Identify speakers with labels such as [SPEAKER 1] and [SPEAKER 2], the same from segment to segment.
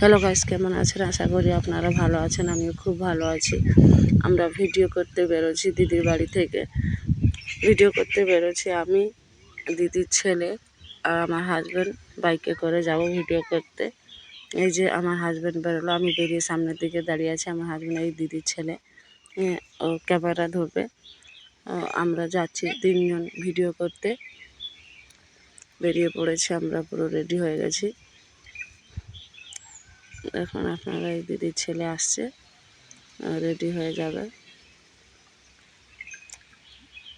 [SPEAKER 1] Hello guys কেমন আছেন? আশা করি আপনারা ভালো আছেন আমিও খুব ভালো আছি। আমরা ভিডিও করতে বেরোচ্ছি দিদির বাড়ি থেকে। ভিডিও করতে বেরোচ্ছি আমি দিদির ছেলে আর আমার হাজব্যান্ড বাইকে করে যাব ভিডিও করতে। এই যে আমার হাজব্যান্ড বেরোলো আমি বেরিয়ে সামনের দিকে দাঁড়িয়ে আছি আমার হাজব্যান্ড এই দিদির ছেলে। হ্যাঁ, ও ক্যামেরা ধরবে। আমরা যাচ্ছি তিনজন ভিডিও করতে। বেরিয়ে পড়েছি আমরা পুরো রেডি হয়ে গেছি। এখন আপনারা এই দিদির ছেলে আসছে রেডি হয়ে যাবে।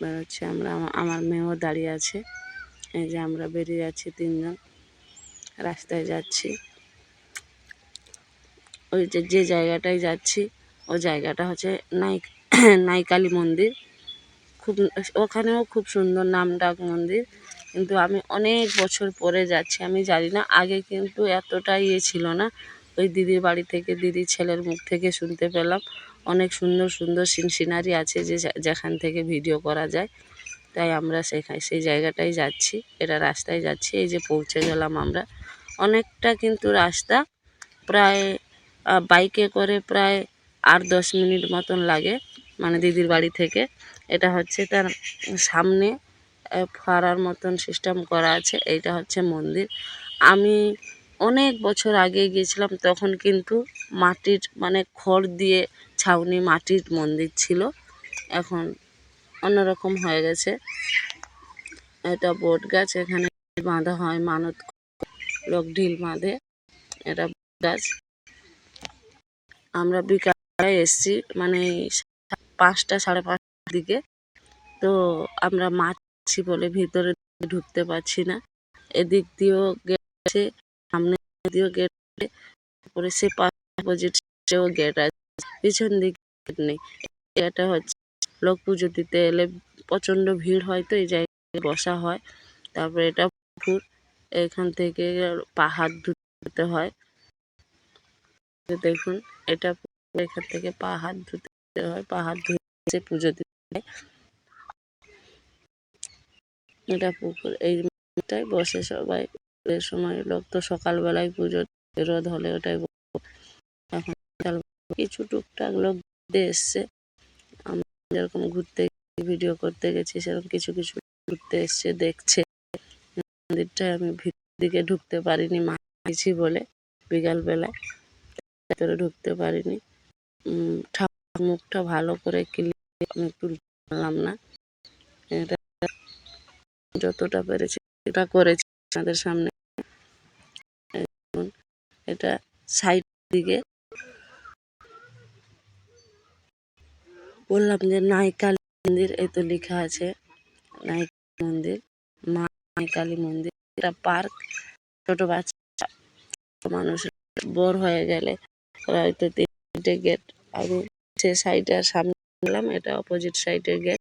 [SPEAKER 1] বেরোচ্ছি আমরা আমার মেয়েও দাঁড়িয়ে আছে। এই যে আমরা বেরিয়ে যাচ্ছি তিনজন, রাস্তায় যাচ্ছি। ওই যে যে জায়গাটায় যাচ্ছি ওই জায়গাটা হচ্ছে নাই নাইকালী মন্দির। খুব, ওখানেও খুব সুন্দর নামডাক মন্দির। কিন্তু আমি অনেক বছর পরে যাচ্ছি, আমি জানি না, আগে কিন্তু এতটা ইয়ে ছিল না। ওই দিদির বাড়ি থেকে, দিদির ছেলের মুখ থেকে শুনতে পেলাম। অনেক সুন্দর সুন্দর সিন সিনারি আছে যে যেখান থেকে ভিডিও করা যায়। তাই আমরা সেখানে, সেই জায়গাটায় যাচ্ছি, এটা রাস্তায় যাচ্ছি, এই যে পৌঁছে গেলাম আমরা। অনেকটা কিন্তু রাস্তা প্রায় বাইকে করে প্রায় আট দশ মিনিট মতন লাগে মানে দিদির বাড়ি থেকে। এটা হচ্ছে তার সামনে ফোয়ারার মতন সিস্টেম করা আছে, এইটা হচ্ছে মন্দির। আমি অনেক বছর আগে গিয়েছিলাম, তখন কিন্তু মাটির মানে খড় দিয়ে ছাউনি মাটির মন্দির ছিল। এখন অন্যরকম হয়ে গেছে। এটা বট গাছ এখানে বাঁধা হয় মানত লোক ঢিল বাঁধে, এটা গাছ। আমরা বিকালে এসছি মানে পাঁচটা সাড়ে পাঁচটার দিকে। তো আমরা মাছি বলে ভিতরে ঢুকতে পারছি না। এদিক দিয়েও গেট দিয়েও গেট তারপরে সে অপোজিটেও গেট আছে। পিছন দিকে গেট নেই। এটা হচ্ছে লোক পুজো দিতে এলে প্রচণ্ড ভিড় হয় তো, এই জায়গায় বসা হয়। তারপরে এটা পুকুর, এখান থেকে পা হাত ধুতে হয়। দেখুন, এটা এখান থেকে পা হাত ধুতে হয় পা হাত ধুয়ে পুজো দিতে হয়। এটা পুকুর, এই বসে সবাই। এই সময় লোক তো সকালবেলায় পুজো রোদ হলে ওটাই এখন কিছু টুকটাক লোক এসছে। আমরা যেরকম ঘুরতে ভিডিও করতে গেছি, সেরকম কিছু কিছু ঘুরতে এসছে, দেখছে। মন্দিরটায় আমি দিকে ঢুকতে পারিনি মা গেছি বলে বিকালবেলায়। ভেতরে ঢুকতে পারিনি। ঠাকুর মুখটা ভালো করে ক্লিয়ার আমি তুলতে পারলাম না। এটা যতটা পেরেছি এটা করেছি। আমাদের সামনে এটা সাইড দিকে। বললাম যে নাইকালী মন্দির, এই তো লেখা আছে নাইকালী মন্দির, মা নাইকালী মন্দির। এটা পার্ক, ছোট বাচ্চা মানুষ বোর হয়ে গেলে হয়তো তিনটে গেট আমি সে সাইডে সামনে গেলাম এটা অপোজিট সাইডের গেট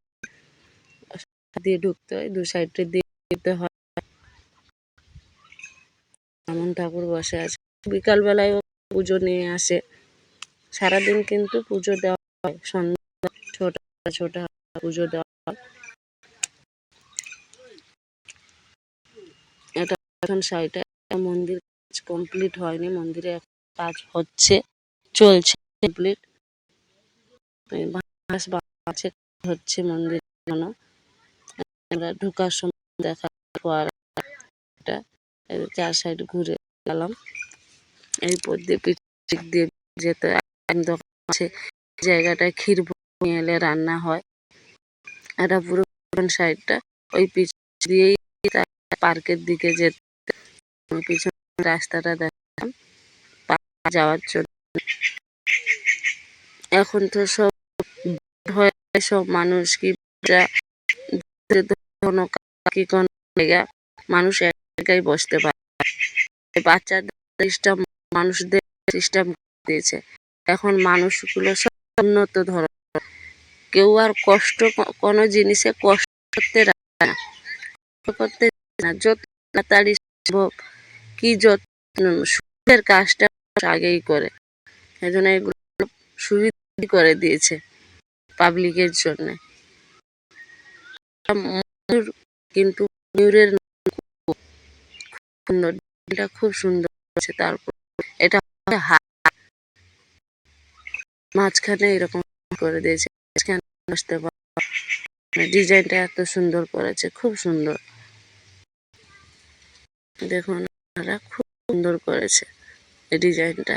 [SPEAKER 1] দিয়ে ঢুকতে হয়, দু সাইডে দিয়ে যেতে হয়। ঠাকুর বসে আছে। বিকালবেলায় পুজো নিয়ে আসে। সারাদিন কিন্তু পুজো দেওয়া হয়। সন্ধ্যা ছোট ছোট পুজো দেওয়া হয়। এটা এখন সাইডে মন্দির কমপ্লিট হয়নি। মন্দিরে কাজ হচ্ছে, চলছে কমপ্লিট। বাঁশ আছে হচ্ছে মন্দির আমরা ঢোকার সময় দেখা ফোয়ারা চার সাইড ঘুরে গেলাম। এই পথ দিয়ে পিছিয়ে দিয়ে যেতে দোকান আছে এই জায়গাটায় ক্ষীর এলে রান্না হয়। এটা পুরো সাইডটা, ওই পিছ দিয়েই পার্কের দিকে যেতে পিছনে রাস্তাটা দেখলাম যাওয়ার জন্য। এখন তো সব হয়ে সব মানুষ কি কোনো কি কোন জায়গা, মানুষ এক জায়গায় বসতে পারে। বাচ্চাদের মানুষদের সিস্টেম দিয়েছে। এখন মানুষগুলো সব উন্নত ধরনের। কেউ আর কষ্ট কোনো জিনিসে কষ্ট করতে রাখে না। করতে না। যত তাড়াতাড়ি সম্ভব, কি যত সুখের কাজটা আগেই করে। এই জন্য এগুলো সুবিধা করে দিয়েছে পাবলিকের জন্য। কিন্তু ময়ূরের খুব সুন্দর। খুব সুন্দর আছে তারপর এটা মাঝখানে এরকম করে দিয়েছে। মাঝখানে বসতে ডিজাইনটা এত সুন্দর করেছে, খুব সুন্দর। দেখুন আপনারা খুব সুন্দর করেছে এই ডিজাইনটা।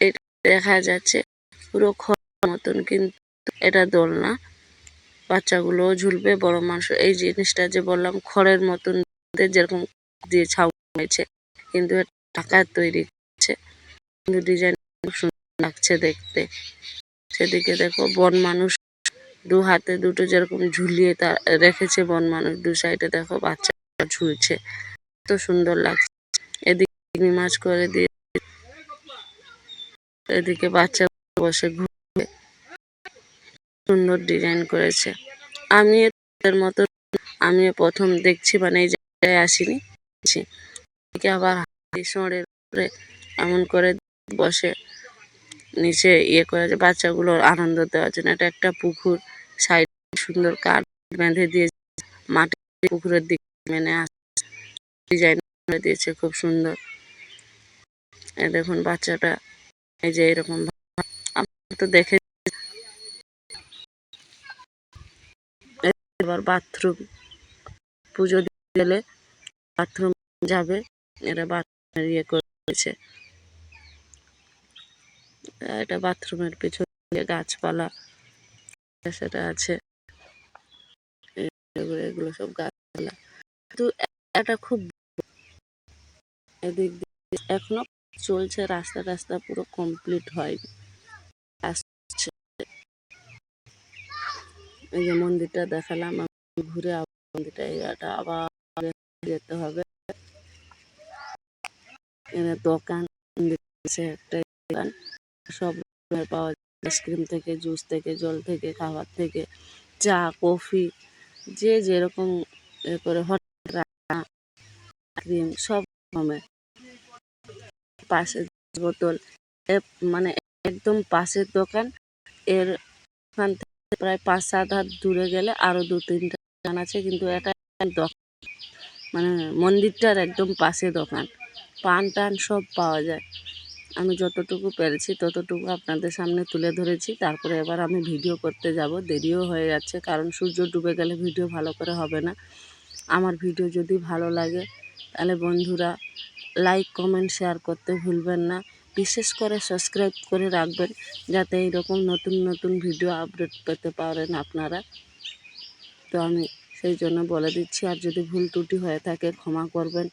[SPEAKER 1] এটা দেখা যাচ্ছে পুরো খড় মতন, কিন্তু এটা দোলনা। বাচ্চাগুলোও ঝুলবে, বড় মানুষ। এই জিনিসটা যে বললাম, খড়ের মতন যেরকম দিয়ে ছাউ হয়েছে কিন্তু টাকার তৈরি করছে। কিন্তু ডিজাইন খুব সুন্দর লাগছে দেখতে। সেদিকে দেখো বন মানুষ দু হাতে দুটো যেরকম ঝুলিয়ে তা রেখেছে বন মানুষ, দু সাইডে দেখো বাচ্চা ঝুলছে। এত সুন্দর লাগছে। এদিকে মাছ করে দিয়ে এদিকে বাচ্চা বসে ঘুরবে সুন্দর ডিজাইন করেছে। আমি এর মতো আমি প্রথম দেখছি মানে এই জায়গায় আসিনি। এদিকে আবার হাতি ষাঁড়ের উপরে এমন করে বসে, নিচে ইয়ে করেছে বাচ্চাগুলোর আনন্দ দেওয়ার জন্য। এটা একটা পুকুর, সাইড সুন্দর কাঠ বেঁধে দিয়ে মাটি পুকুরের দিকে মেনে আসছে। ডিজাইন করে দিয়েছে, খুব সুন্দর। দেখুন বাচ্চাটা, এই যে এরকম তো দেখে এবার বাথরুম, পুজো দিতে গেলে বাথরুম যাবে। এরা বাথরুমের ইয়ে করেছে। এটা বাথরুমের পিছনে গাছপালা সেটা আছে। এগুলো সব গাছপালা। কিন্তু এটা খুব এদিক দিয়ে এখনও চলছে, রাস্তা টাস্তা পুরো কমপ্লিট হয়নি। আসছে। এই যে মন্দিরটা দেখালাম ঘুরে মন্দিরটা এটা আবার যেতে হবে। এখানে দোকান একটা দোকান। সব রকমের পাওয়া যায়, আইসক্রিম থেকে, জুস থেকে, জল থেকে, খাবার থেকে, চা, কফি, যে যেরকম এ করে হট ক্রিম সব রকমের পাশে বোতল মানে একদম পাশের দোকান, এর ওখান থেকে প্রায় পাঁচ সাত হাত দূরে গেলে আরও দু তিনটা দোকান আছে, কিন্তু এটা দোকান মানে মন্দিরটার একদম পাশে দোকান। পান টান সব পাওয়া যায়। আমি যতটুকু পেরেছি ততটুকু আপনাদের সামনে তুলে ধরেছি। তারপরে এবার আমি ভিডিও করতে যাব। দেরিও হয়ে যাচ্ছে, কারণ সূর্য ডুবে গেলে ভিডিও ভালো করে হবে না। আমার ভিডিও যদি ভালো লাগে, তাহলে বন্ধুরা লাইক, কমেন্ট, শেয়ার করতে ভুলবেন না। বিশেষ করে সাবস্ক্রাইব করে রাখবেন, যাতে এইরকম নতুন নতুন ভিডিও আপডেট পেতে পারেন আপনারা। তো আমি সেই জন্য বলে দিচ্ছি, আর যদি ভুল ত্রুটি হয়ে থাকে ক্ষমা করবেন।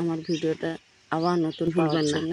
[SPEAKER 1] আমার ভিডিওটা আবার নতুন
[SPEAKER 2] ফুল
[SPEAKER 1] পাওয়ার
[SPEAKER 2] না।
[SPEAKER 1] জন্য